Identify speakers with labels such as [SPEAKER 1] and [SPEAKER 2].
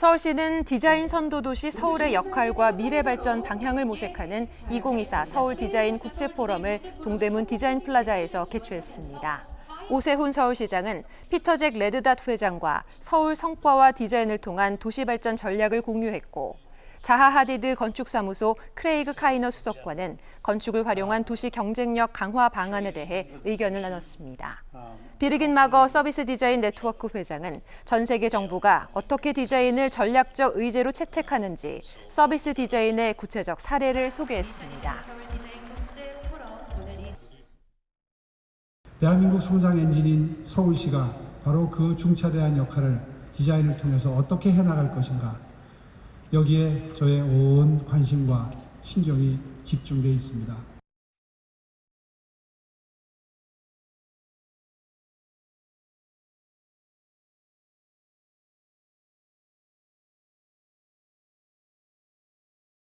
[SPEAKER 1] 서울시는 디자인 선도 도시 서울의 역할과 미래 발전 방향을 모색하는 2024 서울 디자인 국제 포럼을 동대문 디자인 플라자에서 개최했습니다. 오세훈 서울시장은 피터잭 레드닷 회장과 서울 성과와 디자인을 통한 도시 발전 전략을 공유했고 자하 하디드 건축사무소 크레이그 카이너 수석과는 건축을 활용한 도시 경쟁력 강화 방안에 대해 의견을 나눴습니다. 비르긴 마거 서비스 디자인 네트워크 회장은 전 세계 정부가 어떻게 디자인을 전략적 의제로 채택하는지 서비스 디자인의 구체적 사례를 소개했습니다.
[SPEAKER 2] 대한민국 성장 엔진인 서울시가 바로 그 중차대한 역할을 디자인을 통해서 어떻게 해나갈 것인가 여기에 저의 온 관심과 신경이 집중돼 있습니다.